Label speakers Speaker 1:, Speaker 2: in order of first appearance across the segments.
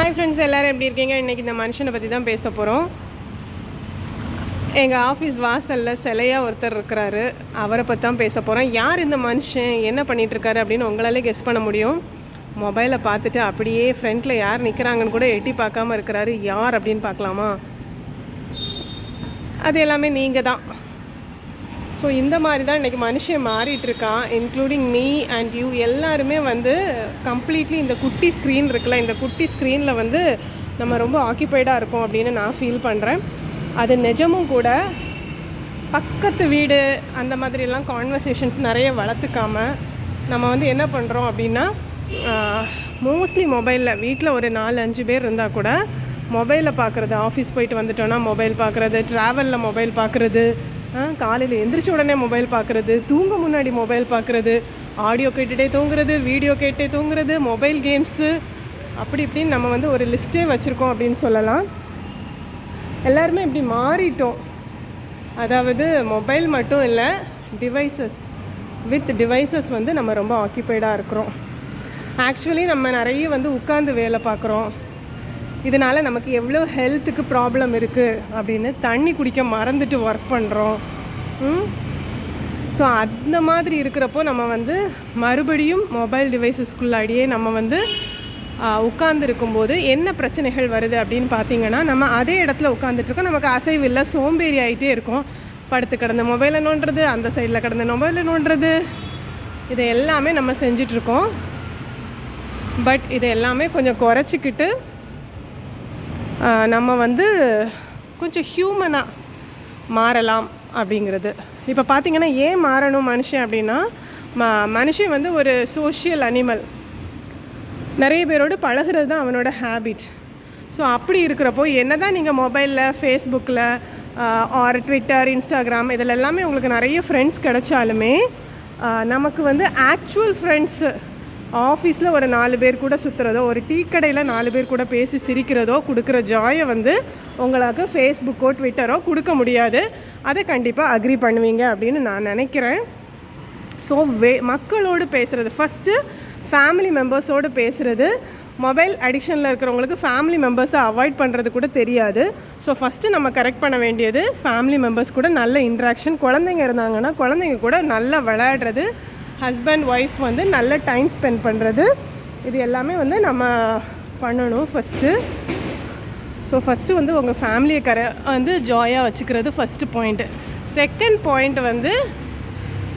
Speaker 1: Hi friends எல்லோரும் எப்படி இருக்கீங்க? இன்றைக்கி இந்த மனுஷனை பற்றி தான் பேச போகிறோம் எங்கள் ஆஃபீஸ் வாசலில் சிலையாக ஒருத்தர் இருக்கிறாரு. அவரை பற்றி தான் பேச போகிறோம் யார் இந்த மனுஷன்? என்ன பண்ணிகிட்ருக்காரு அப்படின்னு உங்களாலே கெஸ் பண்ண முடியும். மொபைலை பார்த்துட்டு அப்படியே ஃப்ரண்ட்டில் யார் நிற்கிறாங்கன்னு கூட எட்டி பார்க்காம இருக்கிறாரு. யார் அப்படின்னு பார்க்கலாமா? அது எல்லாமே நீங்கள் தான் ஸோ இந்த மாதிரி தான் இன்றைக்கி மனுஷன் மாறிட்டு இருக்கான் இன்க்ளூடிங் மீ அண்ட் யூ எல்லாருமே வந்து கம்ப்ளீட்லி இந்த குட்டி ஸ்க்ரீன் இருக்குல்ல இந்த குட்டி ஸ்க்ரீனில் வந்து நம்ம ரொம்ப ஆக்கியபைடாக இருக்கோம் அப்படின்னு நான் ஃபீல் பண்ணுறேன் அது நிஜமும் கூட பக்கத்து வீடு அந்த மாதிரிலாம் கான்வர்சேஷன்ஸ் நிறைய வளர்த்துக்காம நம்ம வந்து என்ன பண்ணுறோம் அப்படின்னா மோஸ்ட்லி மொபைலில் வீட்டில் ஒரு நாலு அஞ்சு பேர் இருந்தால் கூட மொபைலில் பார்க்குறது ஆஃபீஸ் போயிட்டு வந்துட்டோன்னா மொபைல் பார்க்குறது ட்ராவலில் மொபைல் பார்க்குறது காலையில் எந்திரிச்ச உடனே மொபைல் பார்க்குறது தூங்க முன்னாடி மொபைல் பார்க்குறது ஆடியோ கேட்டுகிட்டே தூங்குறது வீடியோ கேட்டே தூங்குறது மொபைல் கேம்ஸு அப்படி இப்படின்னு நம்ம வந்து ஒரு லிஸ்ட்டே வச்சுருக்கோம் அப்படின்னு சொல்லலாம். எல்லாருமே இப்படி மாறிட்டோம். அதாவது மொபைல் மட்டும் இல்லை டிவைசஸ் வித் டிவைசஸ் வந்து நம்ம ரொம்ப ஆக்கியபைடாக இருக்கிறோம். ஆக்சுவலி நம்ம நிறைய வந்து உட்காந்து வேலை பார்க்குறோம் இதனால் நமக்கு எவ்வளோ ஹெல்த்துக்கு ப்ராப்ளம் இருக்குது அப்படின்னு தண்ணி குடிக்க மறந்துட்டு ஒர்க் பண்ணுறோம் ஸோ அந்த மாதிரி இருக்கிறப்போ நம்ம வந்து மறுபடியும் மொபைல் டிவைசஸ்க்குள்ளாடியே நம்ம வந்து உட்கார்ந்துருக்கும்போது என்ன பிரச்சனைகள் வருது அப்படின்னு பார்த்தீங்கன்னா நம்ம அதே இடத்துல உட்காந்துட்ருக்கோம் நமக்கு அசைவு இல்லை சோம்பேறி ஆகிட்டே இருக்கும். படுத்து கிடந்த மொபைலை நோண்டுறது அந்த சைடில் கிடந்த மொபைலை நோண்டுறது இது எல்லாமே நம்ம செஞ்சிட்ருக்கோம் பட் இது எல்லாமே கொஞ்சம் குறைச்சிக்கிட்டு நம்ம வந்து கொஞ்சம் ஹியூமனாக மாறலாம் அப்படிங்கிறது. இப்போ பார்த்திங்கன்னா ஏன் மாறணும் மனுஷன் அப்படின்னா ம மனுஷன் வந்து ஒரு சோஷியல் அனிமல் நிறைய பேரோடு பழகிறது தான் அவனோட ஹேபிட் ஸோ அப்படி இருக்கிறப்போ என்ன தான் நீங்கள் மொபைலில் ஃபேஸ்புக்கில் ஆர் ட்விட்டர் இன்ஸ்டாகிராம் இதில் எல்லாமே உங்களுக்கு நிறைய ஃப்ரெண்ட்ஸ் கிடைச்சாலுமே நமக்கு வந்து ஆக்சுவல் ஃப்ரெண்ட்ஸு ஆஃபீஸில் ஒரு நாலு பேர் கூட சுற்றுறதோ ஒரு டீ கடையில் நாலு பேர் கூட பேசி சிரிக்கிறதோ கொடுக்குற ஜாயை வந்து உங்களுக்கு ஃபேஸ்புக்கோ ட்விட்டரோ கொடுக்க முடியாது. அதை கண்டிப்பாக அக்ரி பண்ணுவீங்க அப்படின்னு நான் நினைக்கிறேன். ஸோ வே மக்களோடு பேசுகிறது ஃபஸ்ட்டு ஃபேமிலி மெம்பர்ஸோடு பேசுகிறது மொபைல் அடிக்ஷனில் இருக்கிறவங்களுக்கு ஃபேமிலி மெம்பர்ஸை அவாய்ட் பண்ணுறது கூட தெரியாது. ஸோ ஃபஸ்ட்டு நம்ம கரெக்ட் பண்ண வேண்டியது ஃபேமிலி மெம்பர்ஸ் கூட நல்ல இன்ட்ராக்ஷன் குழந்தைங்க இருந்தாங்கன்னா குழந்தைங்க கூட நல்லா விளையாடுறது. ஹஸ்பண்ட் ஒய்ஃப் வந்து நல்ல டைம் ஸ்பெண்ட் பண்ணுறது இது எல்லாமே வந்து நம்ம பண்ணணும் ஃபஸ்ட்டு ஸோ ஃபஸ்ட்டு வந்து உங்கள் ஃபேமிலியை கர வந்து ஜாயாக வச்சுக்கிறது ஃபஸ்ட்டு பாயிண்ட்டு செகண்ட் பாயிண்ட் வந்து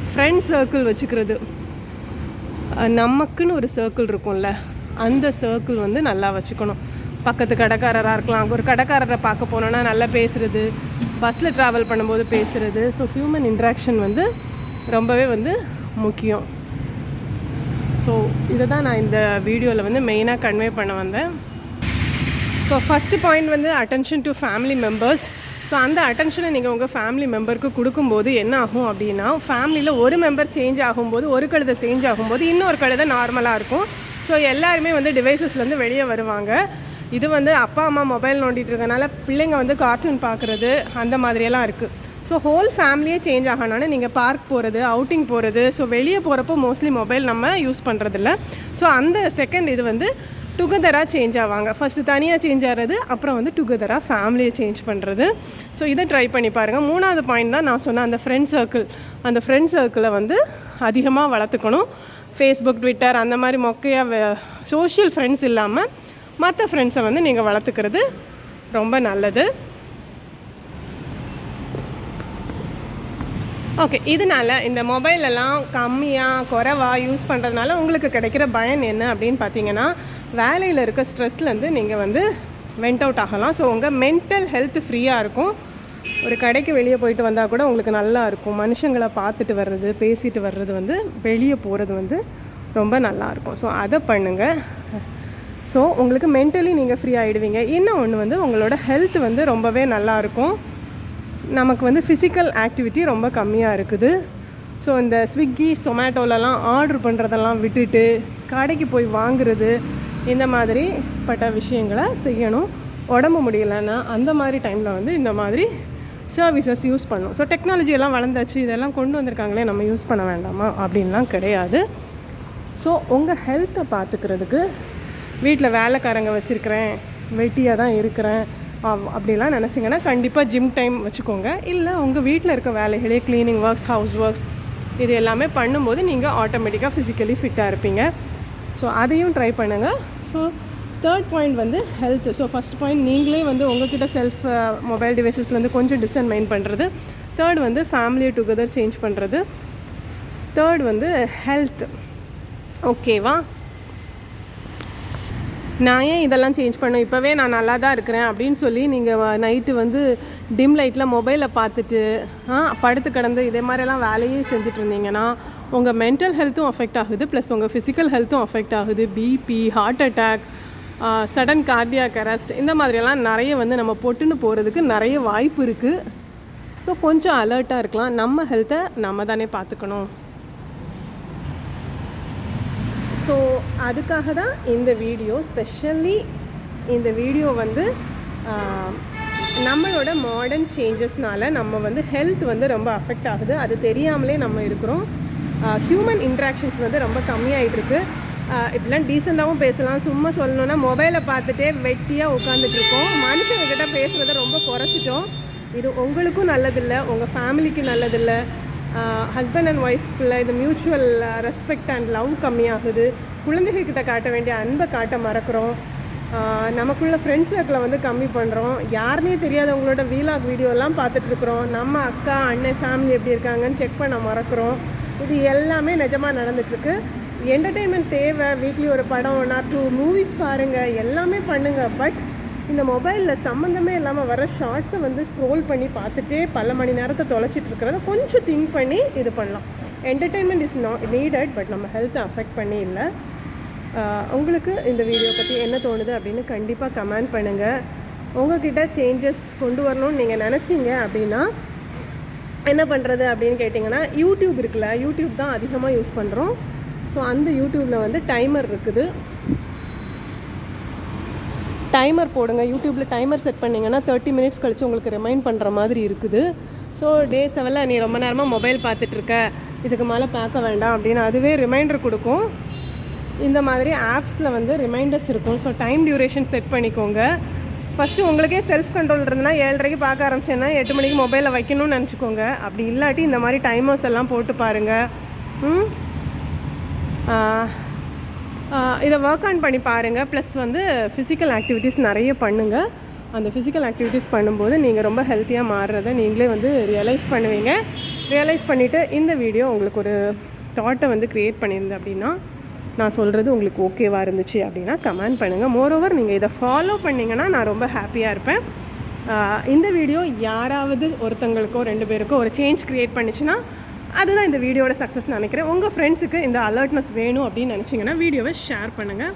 Speaker 1: ஃப்ரெண்ட் சர்க்கிள் வச்சுக்கிறது. நமக்குன்னு ஒரு சர்க்கிள் இருக்கும்ல அந்த சர்க்கிள் வந்து நல்லா வச்சுக்கணும். பக்கத்து கடைக்காரராக இருக்கலாம் ஒரு கடைக்காரரை பார்க்க போனோன்னா நல்லா பேசுகிறது பஸ்ஸில் ட்ராவல் பண்ணும்போது பேசுகிறது ஸோ ஹியூமன் இன்ட்ராக்ஷன் வந்து ரொம்பவே வந்து முக்கியம். ஸோ இதை தான் நான் இந்த வீடியோவில் வந்து மெயினாக கன்வே பண்ண வந்தேன். ஸோ ஃபஸ்ட்டு பாயிண்ட் வந்து attention to family members so அந்த அட்டென்ஷனை நீங்கள் உங்கள் ஃபேமிலி மெம்பருக்கு கொடுக்கும்போது என்ன ஆகும் அப்படின்னா ஃபேமிலியில் ஒரு மெம்பர் சேஞ்ச் ஆகும்போது ஒரு கழுதை சேஞ்ச் ஆகும்போது இன்னொரு கழுதை நார்மலாக இருக்கும். ஸோ எல்லாருமே வந்து டிவைசஸ்லேருந்து வெளியே வருவாங்க. இது வந்து அப்பா அம்மா மொபைல் நோண்டிகிட்டு இருக்கனால பிள்ளைங்க வந்து கார்ட்டூன் பார்க்குறது அந்த மாதிரியெல்லாம் இருக்குது ஸோ ஹோல் ஃபேமிலியே சேஞ்ச் ஆகணும்னா நீங்கள் பார்க் போகிறது அவுட்டிங் போகிறது ஸோ வெளியே போகிறப்போ மோஸ்ட்லி மொபைல் நம்ம யூஸ் பண்ணுறதில்ல ஸோ அந்த செகண்ட் இது வந்து டுகெதராக சேஞ்ச் ஆவாங்க. ஃபஸ்ட்டு தனியாக சேஞ்ச் ஆகிறது அப்புறம் வந்து டுகெதராக ஃபேமிலியை சேஞ்ச் பண்ணுறது ஸோ இதை ட்ரை பண்ணி பாருங்கள் மூணாவது பாயிண்ட் தான் நான் சொன்ன அந்த ஃப்ரெண்ட் சர்க்கிள் அந்த ஃப்ரெண்ட் சர்க்கிளை வந்து அதிகமாக வளர்த்துக்கணும். ஃபேஸ்புக் ட்விட்டர் அந்த மாதிரி மொக்கையாக சோஷியல் ஃப்ரெண்ட்ஸ் இல்லாமல் மற்ற ஃப்ரெண்ட்ஸை வந்து நீங்கள் வளர்த்துக்கிறது ரொம்ப நல்லது. ஓகே இதனால் இந்த மொபைலெல்லாம் கம்மியாக குறைவாக யூஸ் பண்ணுறதுனால உங்களுக்கு கிடைக்கிற பயன் என்ன அப்படின்னு பார்த்தீங்கன்னா வேலையில் இருக்க ஸ்ட்ரெஸ்லேருந்து நீங்கள் வந்து வெண்ட் அவுட் ஆகலாம். ஸோ உங்கள் மென்டல் ஹெல்த் ஃப்ரீயாக இருக்கும். ஒரு கடைக்கு வெளியே போயிட்டு வந்தால் கூட உங்களுக்கு நல்லா இருக்கும். மனுஷங்களை பார்த்துட்டு வர்றது பேசிட்டு வர்றது வந்து வெளியே போகிறது வந்து ரொம்ப நல்லாயிருக்கும் ஸோ அதை பண்ணுங்கள் ஸோ உங்களுக்கு மென்டலி நீங்கள் ஃப்ரீ ஆகிடுவீங்க இன்னும் ஒன்று வந்து உங்களோட ஹெல்த் வந்து ரொம்பவே நல்லாயிருக்கும் நமக்கு வந்து ஃபிசிக்கல் ஆக்டிவிட்டி ரொம்ப கம்மியாக இருக்குது. ஸோ இந்த ஸ்விக்கி சொமேட்டோலலாம் ஆர்டர் பண்ணுறதெல்லாம் விட்டுட்டு கடைக்கு போய் வாங்குறது இந்த மாதிரி பட்ட விஷயங்களை செய்யணும். உடம்பு முடியலைன்னா அந்த மாதிரி டைமில் வந்து இந்த மாதிரி சர்வீசஸ் யூஸ் பண்ணும் ஸோ டெக்னாலஜியெல்லாம் வளர்ந்தாச்சு இதெல்லாம் கொண்டு வந்திருக்காங்களே நம்ம யூஸ் பண்ண வேண்டாமா? அப்படின்லாம் கிடையாது. ஸோ உங்கள் ஹெல்த்தை பார்த்துக்கிறதுக்கு வீட்டில் வேலைக்காரங்க வச்சுருக்கிறேன் வெட்டியாக தான் இருக்கிறேன். அப்படிலாம் நினச்சிங்கன்னா கண்டிப்பாக ஜிம் டைம் வச்சுக்கோங்க. இல்லை உங்கள் வீட்டில் இருக்க வேலைகளே க்ளீனிங் ஒர்க்ஸ் ஹவுஸ் ஒர்க்ஸ் இது எல்லாமே பண்ணும்போது நீங்கள் ஆட்டோமேட்டிக்காக ஃபிசிக்கலி ஃபிட்டாக இருப்பீங்க. ஸோ அதையும் ட்ரை பண்ணுங்கள் ஸோ தேர்ட் பாயிண்ட் வந்து ஹெல்த் ஸோ ஃபஸ்ட் பாயிண்ட் நீங்களே வந்து உங்ககிட்ட செல்ஃப் மொபைல் டிவைசஸ்லேருந்து கொஞ்சம் டிஸ்டன்ஸ் மெயின் பண்ணுறது தேர்ட் வந்து ஃபேமிலியை டுகெதர் சேஞ்ச் பண்ணுறது தேர்ட் வந்து ஹெல்த் ஓகேவா நான் ஏன் இதெல்லாம் சேஞ்ச் பண்ணேன் இப்போவே நான் நல்லா தான் இருக்கிறேன் அப்படின்னு சொல்லி நீங்கள் நைட்டு வந்து டிம் லைட்டில் மொபைலை பார்த்துட்டு படுத்து கிடந்து இதே மாதிரிலாம் வேலையே செஞ்சுட்டு இருந்தீங்கன்னா உங்கள் மென்டல் ஹெல்த்தும் அஃபெக்ட் ஆகுது. ப்ளஸ் உங்கள் ஃபிசிக்கல் ஹெல்த்தும் அஃபெக்ட் ஆகுது. BP heart attack sudden cardiac arrest இந்த மாதிரியெல்லாம் நிறைய வந்து நம்ம பொட்டுன்னு போகிறதுக்கு நிறைய வாய்ப்பு இருக்குது ஸோ கொஞ்சம் அலர்ட்டாக இருக்கலாம். நம்ம ஹெல்த்தை நம்ம தானே பார்த்துக்கணும். ஸோ அதுக்காக தான் இந்த வீடியோ ஸ்பெஷலி இந்த வீடியோ வந்து நம்மளோட மாடர்ன் சேஞ்சஸ்னால் நம்ம வந்து ஹெல்த் வந்து ரொம்ப அஃபெக்ட் ஆகுது. அது தெரியாமலே நம்ம இருக்கிறோம். ஹியூமன் இன்ட்ராக்ஷன்ஸ் வந்து ரொம்ப கம்மியாகிட்டுருக்கு இப்படிலாம் டீசெண்டாகவும் பேசலாம். சும்மா சொல்லணும்னா மொபைலை பார்த்துட்டே வெட்டியாக உட்காந்துட்ருக்கோம் மனுஷங்கக்கிட்ட மனுஷங்க கிட்ட பேசுகிறத ரொம்ப குறைச்சிட்டோம். இது உங்களுக்கும் நல்லதில்லை உங்கள் ஃபேமிலிக்கு நல்லதில்லை. ஹஸ்பண்ட் அண்ட் ஒய்ஃப்குள்ள இந்த மியூச்சுவல் ரெஸ்பெக்ட் அண்ட் லவ் கம்மியாகுது. குழந்தைகள்கிட்ட காட்ட வேண்டிய அன்பை காட்ட மறக்கிறோம். நமக்குள்ள ஃப்ரெண்ட்ஸ் சர்க்கிளை வந்து கம்மி பண்ணுறோம் யாருனே தெரியாதவங்களோட வீலாக் வீடியோலாம் பார்த்துட்ருக்குறோம் நம்ம அக்கா அண்ணன் ஃபேமிலி எப்படி இருக்காங்கன்னு செக் பண்ண மறக்கிறோம். இது எல்லாமே நிஜமாக நடந்துட்டுருக்கு. என்டர்டெயின்மெண்ட் தேவை. வீக்லி ஒரு படம் ஒன் ஆர் டூ மூவிஸ் பாருங்கள் எல்லாமே பண்ணுங்கள் பட் இந்த மொபைலில் சம்மந்தமே இல்லாமல் வர ஷார்ட்ஸை வந்து ஸ்க்ரோல் பண்ணி பார்த்துட்டே பல மணி நேரத்தை தொலைச்சிட்டு இருக்கிறத கொஞ்சம் திங்க் பண்ணி இது பண்ணலாம். Entertainment is not needed but நம்ம ஹெல்த்தை அஃபெக்ட் பண்ணி இல்லை. உங்களுக்கு இந்த வீடியோ பற்றி என்ன தோணுது அப்படின்னு கண்டிப்பாக கமெண்ட் பண்ணுங்கள் உங்ககிட்ட சேஞ்சஸ் கொண்டு வரணும்னு நீங்கள் நினச்சிங்க அப்படின்னா என்ன பண்ணுறது அப்படின்னு கேட்டிங்கன்னா யூடியூப் இருக்குல்ல யூடியூப் தான் அதிகமாக யூஸ் பண்ணுறோம் ஸோ அந்த யூடியூப்பில் வந்து டைமர் இருக்குது. டைமர் போடுங்க. யூடியூப்பில் டைமர் செட் பண்ணிங்கன்னா தேர்ட்டி மினிட்ஸ் கழிச்சு உங்களுக்கு ரிமைண்ட் பண்ணுற மாதிரி இருக்குது. ஸோ டே செவனில் நீ ரொம்ப நேரமாக மொபைல் பார்த்துட்ருக்க இதுக்கு மேலே பார்க்க வேண்டாம் அப்படின்னு அதுவே ரிமைண்டர் கொடுக்கும். இந்த மாதிரி ஆப்ஸில் வந்து ரிமைண்டர்ஸ் இருக்கும். ஸோ டைம் டியூரேஷன் செட் பண்ணிக்கோங்க. ஃபஸ்ட்டு உங்களுக்கே செல்ஃப் கண்ட்ரோல் இருந்ததுன்னா ஏழரைக்கு பார்க்க ஆரம்பிச்சேன்னா எட்டு மணிக்கு மொபைலில் வைக்கணும்னு நினச்சிக்கோங்க. அப்படி இல்லாட்டி இந்த மாதிரி டைமர்ஸ் எல்லாம் போட்டு பாருங்கள் ம்? இதை ஒர்க் ஆன் பண்ணி பாருங்கள் ப்ளஸ் வந்து ஃபிசிக்கல் ஆக்டிவிட்டீஸ் நிறைய பண்ணுங்கள் அந்த ஃபிசிக்கல் ஆக்டிவிட்டீஸ் பண்ணும்போது நீங்கள் ரொம்ப ஹெல்த்தியாக மாறுறதை நீங்களே வந்து ரியலைஸ் பண்ணுவீங்க. ரியலைஸ் பண்ணிவிட்டு இந்த வீடியோ உங்களுக்கு ஒரு தாட்டை வந்து க்ரியேட் பண்ணியிருந்தேன் அப்படின்னா நான் சொல்கிறது உங்களுக்கு ஓகேவாக இருந்துச்சு அப்படின்னா கமெண்ட் பண்ணுங்கள் மோரோவர் நீங்கள் இதை ஃபாலோ பண்ணிங்கன்னா நான் ரொம்ப ஹாப்பியாக இருப்பேன். இந்த வீடியோ யாராவது ஒருத்தங்களுக்கோ ரெண்டு பேருக்கோ ஒரு சேஞ்ச் க்ரியேட் பண்ணிச்சுன்னா அதுதான் இந்த வீடியோட சக்ஸஸ் நினைக்கிறேன். உங்கள் ஃப்ரெண்ட்ஸுக்கு இந்த அலர்ட்னஸ் வேணும் அப்படின்னு நினச்சிங்கன்னா வீடியோவை ஷேர் பண்ணுங்கள்